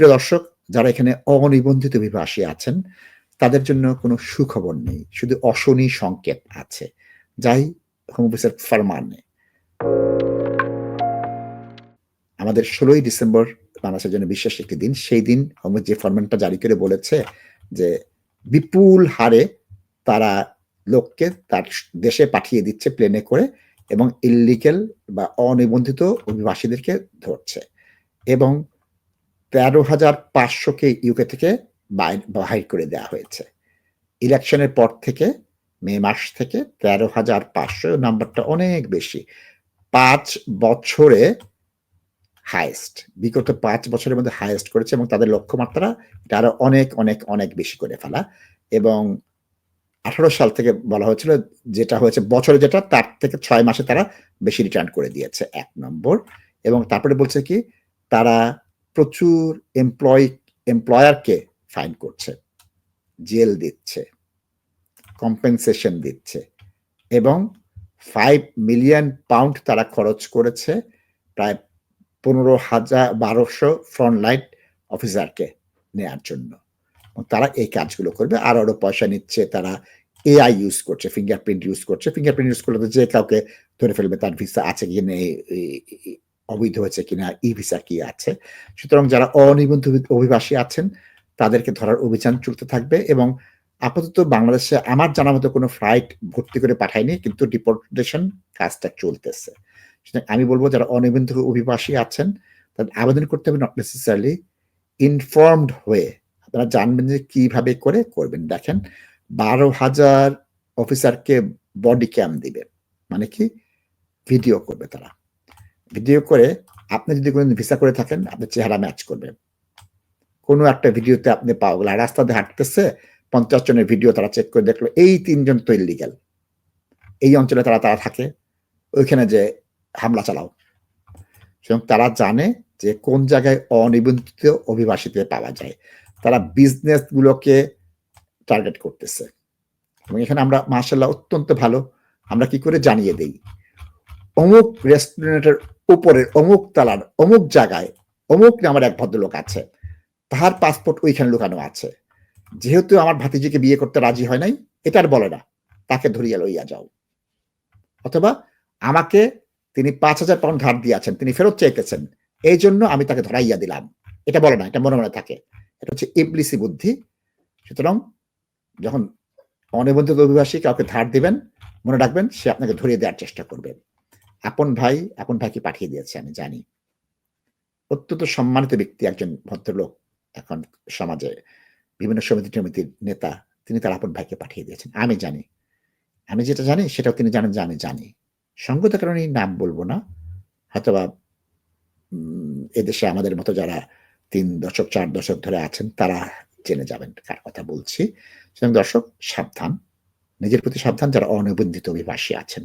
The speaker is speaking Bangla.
প্রিয় দর্শক, যারা এখানে অনিবন্ধিত অভিবাসী আছেন, তাদের জন্য কোনো সুখবর নেই, শুধু অশনি সংকেত আছে। যাই হোম অফিসের ফারমানে। আমাদের ষোলোই ডিসেম্বর বাংলাদেশের জন্য বিশ্বাস একটি দিন। সেই দিন হোম যে ফরম্যানটা জারি করে বলেছে যে, বিপুল হারে তারা লোককে তার দেশে পাঠিয়ে দিচ্ছে প্লেনে করে এবং ইলিগেল বা অনিবন্ধিত অভিবাসীদেরকে ধরছে। এবং তেরো হাজার পাঁচশোকে ইউকে থেকে বাহির করে দেওয়া হয়েছে। ইলেকশনের পর থেকে, মে মাস থেকে তেরো হাজার পাঁচশো নাম্বারটা অনেক বেশি। পাঁচ বছরে হায়েস্ট বিগত পাঁচ বছরের মধ্যে হায়েস্ট করেছে এবং তাদের লক্ষ্যমাত্রা এটা আরও অনেক অনেক অনেক বেশি করে ফেলা। এবং আঠারো সাল থেকে বলা হয়েছিল যেটা হয়েছে, বছরে যেটা, তার থেকে ছয় মাসে তারা বেশি রিটার্ন করে দিয়েছে, এক নম্বর। এবং তারপরে বলছে কি, তারা প্রচুর এমপ্লয় এমপ্লয়ারকে ফাইন করছে জেল দিচ্ছে কম্পেনসেশন দিচ্ছে এবং ফাইভ মিলিয়ন পাউন্ড তারা খরচ করেছে প্রায় পনেরো হাজার বারোশো ফ্রন্টলাইন অফিসারকে নেয়ার জন্য। তারা এই কাজগুলো করবে, আর আরও পয়সা নিচ্ছে তারা এআই ইউজ করছে ফিঙ্গারপ্রিন্ট ইউজ করছে ফিঙ্গারপ্রিন্ট ইউজ করলে যে কাউকে ধরে ফেলবে, তার ভিসা আছে কি না অবৈধ হয়েছে কিনা ই ভিসা কি আছে? সুতরাং যারা অনিবন্ধিত অভিবাসী আছেন, তাদেরকে ধরার অভিযান চলতে থাকবে এবং আপাতত বাংলাদেশে আমার জানা মতো কোনো ফ্লাইট ভর্তি করে পাঠায়নি, কিন্তু ডিপোর্টেশন কাজটা চলতেছে। আমি বলব, যারা অনিবন্ধিত অভিবাসী আছেন, তাদের আবেদন করতে হবে নট নেসেসারিলি ইনফর্মড হয়ে। আপনারা জানবেন যে কীভাবে করে করবেন। দেখেন, বারো হাজার অফিসারকে বডি ক্যাম দিবে। মানে কি? ভিডিও করবে তারা। ভিডিও করে আপনি যদি কোনো ভিসা করে থাকেন, আপনার চেহারা ম্যাচ করবে। কোনো একটা ভিডিওতে আপনি পাওয়া রাস্তা দিয়ে হাঁটতেছে, পঞ্চাশ জনের ভিডিও তারা চেক করে দেখল, এই তিনজন তো ইলিগাল এই অঞ্চলে তারা তারা থাকে, ওইখানে যে হামলা চালাও। এবং তারা জানে যে কোন জায়গায় অনিবন্ধিত অভিবাসীতে পাওয়া যায়। তারা বিজনেস গুলোকে টার্গেট করতেছে। এবং এখানে আমরা মার্শাল্লাহ অত্যন্ত ভালো। আমরা কি করে জানিয়ে দেই? অমুক রেস্টুরেন্টের উপরে অমুক তালার, অমুক জায়গায়, অমুক নামের এক ভদ্রলোক আছে। তাহার পাসপোর্ট ওইখানে লুকানো আছে। যেহেতু আমার ভাতিজিকে বিয়ে করতে রাজি হয় নাই, এটা আর বলে না। তাকে ধরিয়া লইয়া যাও। অথবা আমাকে তিনি পাঁচ হাজার পাউন্ড ধার দিয়েছেন, তিনি ফেরত চেয়েছেন এই জন্য আমি তাকে ধরাইয়া দিলাম। এটা বলে না, এটা মনে মনে থাকে। এটা হচ্ছে ইবলিসি বুদ্ধি। সুতরাং যখন অনিবন্ধিত অভিবাসী কাউকে ধার দিবেন, মনে রাখবেন সে আপনাকে ধরিয়ে দেওয়ার চেষ্টা করবে। আপন ভাই, আপন ভাইকে পাঠিয়ে দিয়েছে, আমি জানি। অত্যন্ত সম্মানিত ব্যক্তি একজন ভদ্রলোক এখন সমাজে। বিভিন্ন সমিতি টমিতির নেতা, তিনি তার আপন ভাইকে পাঠিয়ে দিয়েছেন। আমি জানি। আমি যেটা জানি, সেটাও তিনি জানেন যে আমি জানি। সঙ্গত কারণে নাম বলব না। হয়তোবা এদেশে আমাদের মতো যারা তিন দশক, চার দশক ধরে আছেন, তারা জেনে যাবেন কার কথা বলছি। সুতরাং দর্শক, সাবধান। নিজের প্রতি সাবধান, যারা অনিবন্ধিত অভিবাসী আছেন।